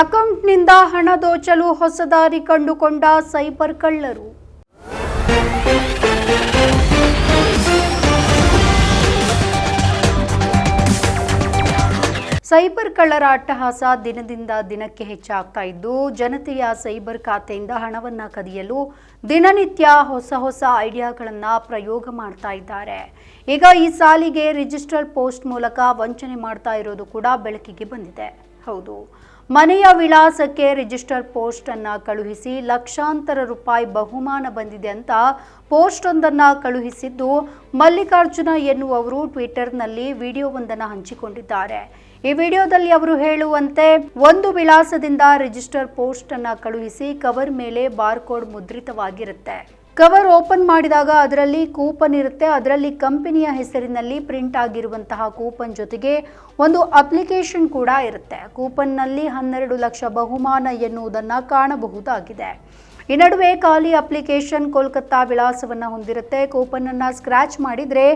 ಅಕೌಂಟ್ನಿಂದ ಹಣ ದೋಚಲು ಹೊಸ ದಾರಿ ಕಂಡುಕೊಂಡ ಸೈಬರ್ ಕಳ್ಳರು. ಸೈಬರ್ ಕಳ್ಳರ ಅಟ್ಟಹಾಸ ದಿನದಿಂದ ದಿನಕ್ಕೆ ಹೆಚ್ಚಾಗ್ತಾ ಇದ್ದು, ಜನತೆಯ ಸೈಬರ್ ಖಾತೆಯಿಂದ ಹಣವನ್ನ ಕದಿಯಲು ದಿನನಿತ್ಯ ಹೊಸ ಹೊಸ ಐಡಿಯಾಗಳನ್ನು ಪ್ರಯೋಗ ಮಾಡ್ತಾ ಇದ್ದಾರೆ. ಈಗ ಈ ಸಾಲಿಗೆ ರಿಜಿಸ್ಟರ್ ಪೋಸ್ಟ್ ಮೂಲಕ ವಂಚನೆ ಮಾಡ್ತಾ ಇರೋದು ಕೂಡ ಬೆಳಕಿಗೆ ಬಂದಿದೆ. ಹೌದು. ಮನೆಯ ವಿಳಾಸಕ್ಕೆ ರಿಜಿಸ್ಟರ್ ಪೋಸ್ಟ್ ಅನ್ನ ಕಳುಹಿಸಿ ಲಕ್ಷಾಂತರ ರೂಪಾಯಿ ಬಹುಮಾನ ಬಂದಿದೆ ಅಂತ ಪೋಸ್ಟ್ ಒಂದನ್ನ ಕಳುಹಿಸಿದ್ದು ಮಲ್ಲಿಕಾರ್ಜುನ ಎನ್ನುವವರು ಟ್ವಿಟರ್ನಲ್ಲಿ ವಿಡಿಯೋವೊಂದನ್ನು ಹಂಚಿಕೊಂಡಿದ್ದಾರೆ. ಈ ವಿಡಿಯೋದಲ್ಲಿ ಅವರು ಹೇಳುವಂತೆ ಒಂದು ವಿಳಾಸದಿಂದ ರಿಜಿಸ್ಟರ್ ಪೋಸ್ಟ್ ಅನ್ನ ಕಳುಹಿಸಿ ಕವರ್ ಮೇಲೆ ಬಾರ್ಕೋಡ್ ಮುದ್ರಿತವಾಗಿರುತ್ತೆ. ಕವರ್ ಓಪನ್ ಮಾಡಿದಾಗ ಅದರಲ್ಲಿ ಕೂಪನ್ ಇರುತ್ತೆ. ಅದರಲ್ಲಿ ಕಂಪನಿಯ ಹೆಸರಿನಲ್ಲಿ ಪ್ರಿಂಟ್ ಆಗಿರುವಂತಹ ಕೂಪನ್ ಜೊತೆಗೆ ಒಂದು ಅಪ್ಲಿಕೇಶನ್ ಕೂಡ ಇರುತ್ತೆ. ಕೂಪನ್ನಲ್ಲಿ ಹನ್ನೆರಡು ಲಕ್ಷ ಬಹುಮಾನ ಎನ್ನುವುದನ್ನು ಕಾಣಬಹುದಾಗಿದೆ. ಈ ನಡುವೆ ಖಾಲಿ ಅಪ್ಲಿಕೇಶನ್ ಕೋಲ್ಕತ್ತಾ ವಿಳಾಸವನ್ನು ಹೊಂದಿರುತ್ತೆ. ಕೂಪನ್ ಅನ್ನ ಸ್ಕ್ರಾಚ್ ಮಾಡಿದ್ರೆ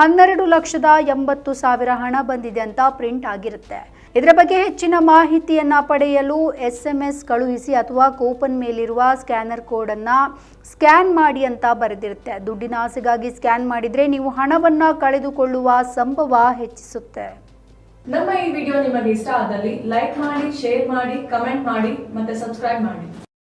ಹನ್ನೆರಡು ಲಕ್ಷದ ಎಂಬತ್ತು ಸಾವಿರ ಹಣ ಬಂದಿದೆ ಅಂತ ಪ್ರಿಂಟ್ ಆಗಿರುತ್ತೆ. ಇದರ ಬಗ್ಗೆ ಹೆಚ್ಚಿನ ಮಾಹಿತಿಯನ್ನು ಪಡೆಯಲು ಎಸ್ ಎಂ ಎಸ್ ಕಳುಹಿಸಿ ಅಥವಾ ಕೂಪನ್ ಮೇಲಿರುವ ಸ್ಕ್ಯಾನರ್ ಕೋಡನ್ನು ಸ್ಕ್ಯಾನ್ ಮಾಡಿ ಅಂತ ಬರೆದಿರುತ್ತೆ. ದುಡ್ಡಿನ ಆಸೆಗಾಗಿ ಸ್ಕ್ಯಾನ್ ಮಾಡಿದರೆ ನೀವು ಹಣವನ್ನು ಕಳೆದುಕೊಳ್ಳುವ ಸಂಭವ ಹೆಚ್ಚಿಸುತ್ತೆ. ನಮ್ಮ ಈ ವಿಡಿಯೋ ನಿಮಗೆ ಇಷ್ಟ ಆದಲ್ಲಿ ಲೈಕ್ ಮಾಡಿ, ಶೇರ್ ಮಾಡಿ, ಕಮೆಂಟ್ ಮಾಡಿ ಮತ್ತೆ ಸಬ್ಸ್ಕ್ರೈಬ್ ಮಾಡಿ.